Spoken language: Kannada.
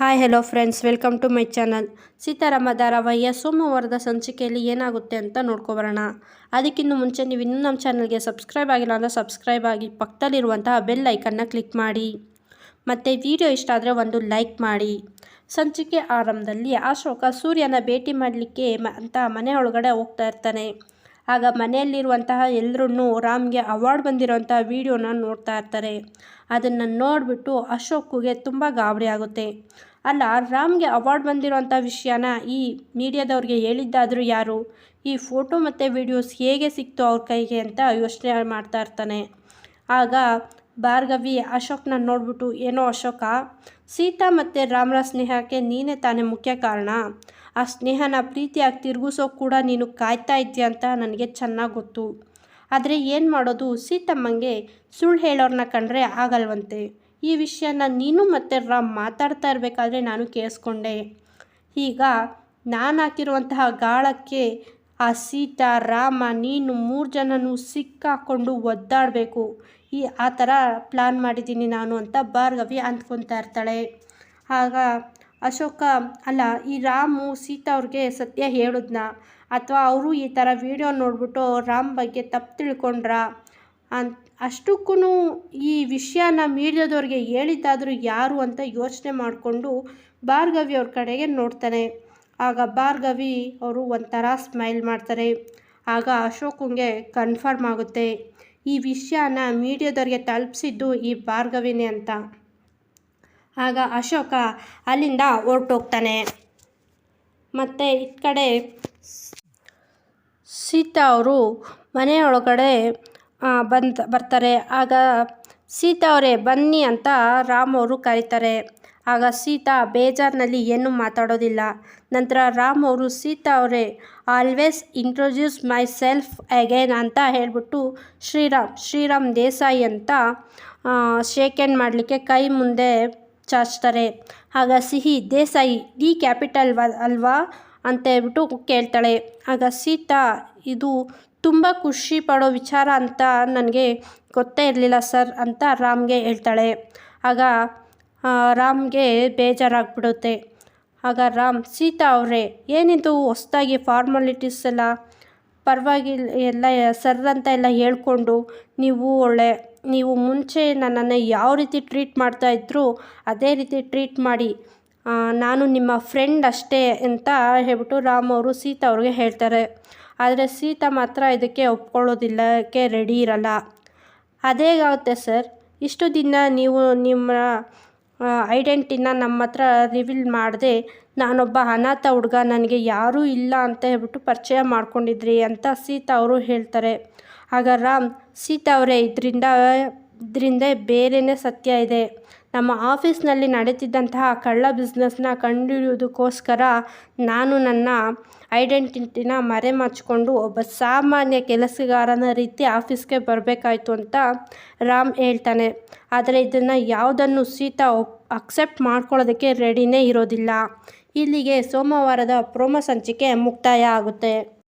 Hi hello friends welcome to my channel Seetharama ಧಾರಾವಾಹಿಯ ಸೋಮವಾರದ ಸಂಚಿಕೆಯಲ್ಲಿ ಏನಾಗುತ್ತೆ ಅಂತ ನೋಡ್ಕೊಬರೋಣ ಅದಕ್ಕಿಂತ ಮುಂಚೆ ನೀವು ಇನ್ನೂ ನಮ್ಮ ಚಾನಲ್ಗೆ ಸಬ್ಸ್ಕ್ರೈಬ್ ಆಗಿಲ್ಲ ಅಂದರೆ ಸಬ್ಸ್ಕ್ರೈಬ್ ಆಗಿ ಪಕ್ಕದಲ್ಲಿರುವಂತಹ ಬೆಲ್ ಐಕನ್ನ ಕ್ಲಿಕ್ ಮಾಡಿ. ಮತ್ತು ವಿಡಿಯೋ ಇಷ್ಟ ಆದರೆ ಒಂದು ಲೈಕ್ ಮಾಡಿ. ಸಂಚಿಕೆ ಆರಂಭದಲ್ಲಿ ಅಶೋಕ ಸೂರ್ಯನ ಭೇಟಿ ಮಾಡಲಿಕ್ಕೆ ಅಂತ ಮನೆ ಒಳಗಡೆ ಹೋಗ್ತಾ ಇರ್ತಾನೆ. ಆಗ ಮನೆಯಲ್ಲಿರುವಂತಹ ಎಲ್ಲರೂ ರಾಮ್ಗೆ ಅವಾರ್ಡ್ ಬಂದಿರೋಂಥ ವೀಡಿಯೋನ ನೋಡ್ತಾ ಇರ್ತಾರೆ. ಅದನ್ನು ನೋಡಿಬಿಟ್ಟು ಅಶೋಕ್ಗೆ ತುಂಬ ಗಾಬರಿ ಆಗುತ್ತೆ. ಅಲ್ಲ, ರಾಮ್ಗೆ ಅವಾರ್ಡ್ ಬಂದಿರೋಂಥ ವಿಷಯನ ಈ ಮೀಡಿಯಾದವ್ರಿಗೆ ಹೇಳಿದ್ದಾದರೂ ಯಾರು? ಈ ಫೋಟೋ ಮತ್ತು ವಿಡಿಯೋಸ್ ಹೇಗೆ ಸಿಕ್ತು ಅವ್ರ ಕೈಗೆ ಅಂತ ಯೋಚನೆ ಮಾಡ್ತಾ ಇರ್ತಾನೆ. ಆಗ ಭಾರ್ಗವಿ ಅಶೋಕ್ನ ನೋಡ್ಬಿಟ್ಟು, ಏನೋ ಅಶೋಕ, ಸೀತಾ ಮತ್ತು ರಾಮರ ಸ್ನೇಹಕ್ಕೆ ನೀನೇ ತಾನೇ ಮುಖ್ಯ ಕಾರಣ. ಆ ಸ್ನೇಹನ ಪ್ರೀತಿಯಾಗಿ ತಿರುಗಿಸೋಕೆ ಕೂಡ ನೀನು ಕಾಯ್ತಾ ಇದ್ದೀಯ ಅಂತ ನನಗೆ ಚೆನ್ನಾಗಿ ಗೊತ್ತು. ಆದರೆ ಏನು ಮಾಡೋದು? ಸೀತಮ್ಮಂಗೆ ಸುಳ್ಳು ಹೇಳೋರನ್ನ ಕಂಡ್ರೆ ಆಗಲ್ವಂತೆ. ಈ ವಿಷಯನ ನೀನು ಮತ್ತು ರಾಮ್ ಮಾತಾಡ್ತಾ ಇರಬೇಕಾದ್ರೆ ನಾನು ಕೇಳಿಸ್ಕೊಂಡೆ. ಈಗ ನಾನು ಹಾಕಿರುವಂತಹ ಗಾಳಕ್ಕೆ ಆ ಸೀತಾ, ರಾಮ, ನೀನು ಮೂರು ಜನನೂ ಸಿಕ್ಕಾಕೊಂಡು ಒದ್ದಾಡಬೇಕು. ಈ ಆ ಥರ ಪ್ಲ್ಯಾನ್ ಮಾಡಿದ್ದೀನಿ ನಾನು ಅಂತ ಭಾರ್ಗವಿ ಅಂದ್ಕೊತಾ ಇರ್ತಾಳೆ. ಆಗ ಅಶೋಕ, ಅಲ್ಲ, ಈ ರಾಮು ಸೀತಾ ಅವ್ರಿಗೆ ಸತ್ಯ ಹೇಳಿದ್ನ? ಅಥವಾ ಅವರು ಈ ಥರ ವಿಡಿಯೋ ನೋಡಿಬಿಟ್ಟು ರಾಮ್ ಬಗ್ಗೆ ತಪ್ಪು ತಿಳ್ಕೊಂಡ್ರ? ಅಂತ ಅಷ್ಟಕ್ಕೂ ಈ ವಿಷಯನ ಮೀಡಿಯಾದವ್ರಿಗೆ ಹೇಳಿದ್ದಾದರೂ ಯಾರು ಅಂತ ಯೋಚನೆ ಮಾಡಿಕೊಂಡು ಭಾರ್ಗವಿ ಅವ್ರ ಕಡೆಗೆ ನೋಡ್ತಾನೆ. ಆಗ ಭಾರ್ಗವಿ ಅವರು ಒಂಥರ ಸ್ಮೈಲ್ ಮಾಡ್ತಾರೆ. ಆಗ ಅಶೋಕಂಗೆ ಕನ್ಫರ್ಮ್ ಆಗುತ್ತೆ, ಈ ವಿಷಯನ ಮೀಡಿಯಾದವ್ರಿಗೆ ತಲುಪಿಸಿದ್ದು ಈ ಭಾರ್ಗವಿನೇ ಅಂತ. ಆಗ ಅಶೋಕ ಅಲ್ಲಿಂದ ಹೊರಟೋಗ್ತಾನೆ. ಮತ್ತು ಈ ಕಡೆ ಸೀತಾ ಅವರು ಮನೆಯೊಳಗಡೆ ಬಂದು, ಬರ್ತಾರೆ. ಆಗ ಸೀತಾ ಅವರೇ, ಬನ್ನಿ ಅಂತ ರಾಮ್ ಅವರು ಕರೀತಾರೆ ಆಗ ಸೀತಾ ಬೇಜಾರ್ನಲ್ಲಿ ಏನೂ ಮಾತಾಡೋದಿಲ್ಲ. ನಂತರ ರಾಮ್ ಅವರು, ಸೀತಾ ಅವರೇ always introduce myself again ಅಂತ ಹೇಳಿಬಿಟ್ಟು ಶ್ರೀರಾಮ್ ಶ್ರೀರಾಮ್ ದೇಸಾಯಿ ಅಂತ ಶೇಕ್ ಹ್ಯಾಂಡ್ ಮಾಡಲಿಕ್ಕೆ ಕೈ ಮುಂದೆ ಚಾಚ್ತಾರೆ. ಆಗ ಸಿಹಿ, ದೇಸಾಯಿ ಡಿ ಕ್ಯಾಪಿಟಲ್ ಅಲ್ವಾ? ಅಂತ ಹೇಳ್ಬಿಟ್ಟು ಕೇಳ್ತಾಳೆ. ಆಗ ಸೀತಾ, ಇದು ತುಂಬ ಖುಷಿ ಪಡೋ ವಿಚಾರ ಅಂತ ನನಗೆ ಗೊತ್ತೇ ಇರಲಿಲ್ಲ ಸರ್ ಅಂತ ರಾಮ್ಗೆ ಹೇಳ್ತಾಳೆ. ಆಗ ರಾಮ್ಗೆ ಬೇಜಾರಾಗ್ಬಿಡುತ್ತೆ. ಆಗ ರಾಮ್, ಸೀತಾ ಅವರೇ, ಏನಿದು ಹೊಸ್ದಾಗಿ ಫಾರ್ಮಾಲಿಟೀಸ್ ಎಲ್ಲ? ಪರವಾಗಿಲ್ಲ ಎಲ್ಲ ಸರ್ ಅಂತ ಎಲ್ಲ ಹೇಳ್ಕೊಂಡು ನೀವು ಒಳ್ಳೆ, ನೀವು ಮುಂಚೆ ನನ್ನನ್ನು ಯಾವ ರೀತಿ ಟ್ರೀಟ್ ಮಾಡ್ತಾಯಿದ್ರು ಅದೇ ರೀತಿ ಟ್ರೀಟ್ ಮಾಡಿ. ನಾನು ನಿಮ್ಮ ಫ್ರೆಂಡ್ ಅಷ್ಟೇ ಅಂತ ಹೇಳ್ಬಿಟ್ಟು ರಾಮ್ ಅವರು ಸೀತಾ ಅವ್ರಿಗೆ ಹೇಳ್ತಾರೆ. ಆದರೆ ಸೀತಾ ಮಾತ್ರ ಇದಕ್ಕೆ ಒಪ್ಕೊಳ್ಳೋದಿಲ್ಲಕ್ಕೆ ರೆಡಿ ಇರಲ್ಲ. ಅದೇಗಾಗುತ್ತೆ ಸರ್ ಇಷ್ಟು ದಿನ ನೀವು ನಿಮ್ಮ ಐಡೆಂಟಿನ ನಮ್ಮ ಹತ್ರ ರಿವೀಲ್ ಮಾಡದೆ ನಾನೊಬ್ಬ ಅನಾಥ ಹುಡುಗ, ನನಗೆ ಯಾರೂ ಇಲ್ಲ ಅಂತ ಹೇಳ್ಬಿಟ್ಟು ಪರಿಚಯ ಮಾಡ್ಕೊಂಡಿದ್ರಿ ಅಂತ ಸೀತಾ ಅವರು ಹೇಳ್ತಾರೆ. ಆಗ ರಾಮ್, ಸೀತಾ ಅವರೇ, ಇದರಿಂದ ಇದರಿಂದ ಬೇರೆಯೇ ಸತ್ಯ ಇದೆ. ನಮ್ಮ ಆಫೀಸ್ನಲ್ಲಿ ನಡೀತಿದ್ದಂತಹ ಕಳ್ಳ ಬಿಸ್ನೆಸ್ನ ಕಂಡುಹಿಡಿಯೋದಕ್ಕೋಸ್ಕರ ನಾನು ನನ್ನ ಐಡೆಂಟಿಟಿನ ಮರೆಮಾಚಿಕೊಂಡು ಒಬ್ಬ ಸಾಮಾನ್ಯ ಕೆಲಸಗಾರನ ರೀತಿ ಆಫೀಸ್ಗೆ ಬರಬೇಕಾಯ್ತು ಅಂತ ರಾಮ್ ಹೇಳ್ತಾನೆ. ಆದರೆ ಇದನ್ನು ಯಾವುದನ್ನು ಸೀತಾ ಅಕ್ಸೆಪ್ಟ್ ಮಾಡ್ಕೊಳ್ಳೋದಕ್ಕೆ ರೆಡಿನೇ ಇರೋದಿಲ್ಲ. ಇಲ್ಲಿಗೆ ಸೋಮವಾರದ ಪ್ರೋಮೋ ಸಂಚಿಕೆ ಮುಕ್ತಾಯ ಆಗುತ್ತೆ.